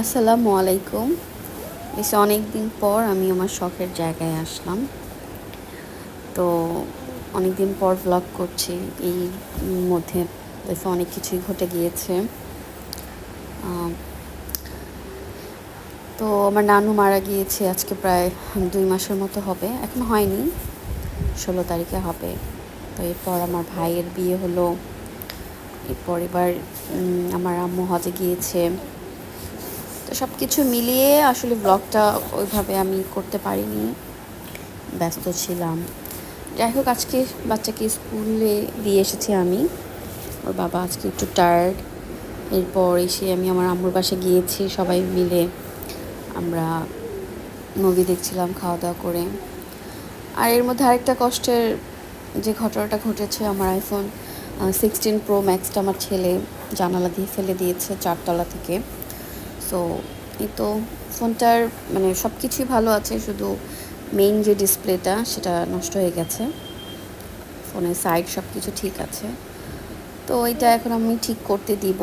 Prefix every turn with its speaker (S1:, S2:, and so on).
S1: আসসালামু আলাইকুম। বেশ অনেক দিন পর আমি আমার শখের জায়গায় আসলাম। তো অনেক দিন পর ব্লগ করছি, এই মধ্যে বেশ অনেক কিছুই ঘটে গিয়েছে। তো আমার নানু মারা গিয়েছে আজকে প্রায় দুই মাসের মতো হবে, এখন হয়নি, ষোলো তারিখে হবে। তো এরপর আমার ভাইয়ের বিয়ে হলো, এরপর এবার আমার আম্মু হজে গিয়েছে। সব কিছু মিলিয়ে আসলে ব্লগটা ওইভাবে আমি করতে পারিনি। ব্যস্ত ছিলাম। যাই হোক, আজকে বাচ্চাকে স্কুলে দিয়ে এসেছি আমি। ওর বাবা আজকে একটু টায়ার্ড এরপর এসে আমি আমার আম্মুর বাসে গিয়েছি, সবাই মিলে আমরা মুভি দেখছিলাম খাওয়া দাওয়া করে। আর এর মধ্যে আরেকটা কষ্টের যে ঘটনাটা ঘটেছে, আমার আইফোন সিক্সটিন প্রো ম্যাক্সটা আমার ছেলে জানালা দিয়ে ফেলে দিয়েছে চারতলা থেকে। সো এই তো ফোনটার মানে সব কিছুই ভালো আছে, শুধু মেইন যে ডিসপ্লেটা সেটা নষ্ট হয়ে গেছে। ফোনের সাইড সব কিছু ঠিক আছে। তো এটা এখন আমি ঠিক করতে দিব।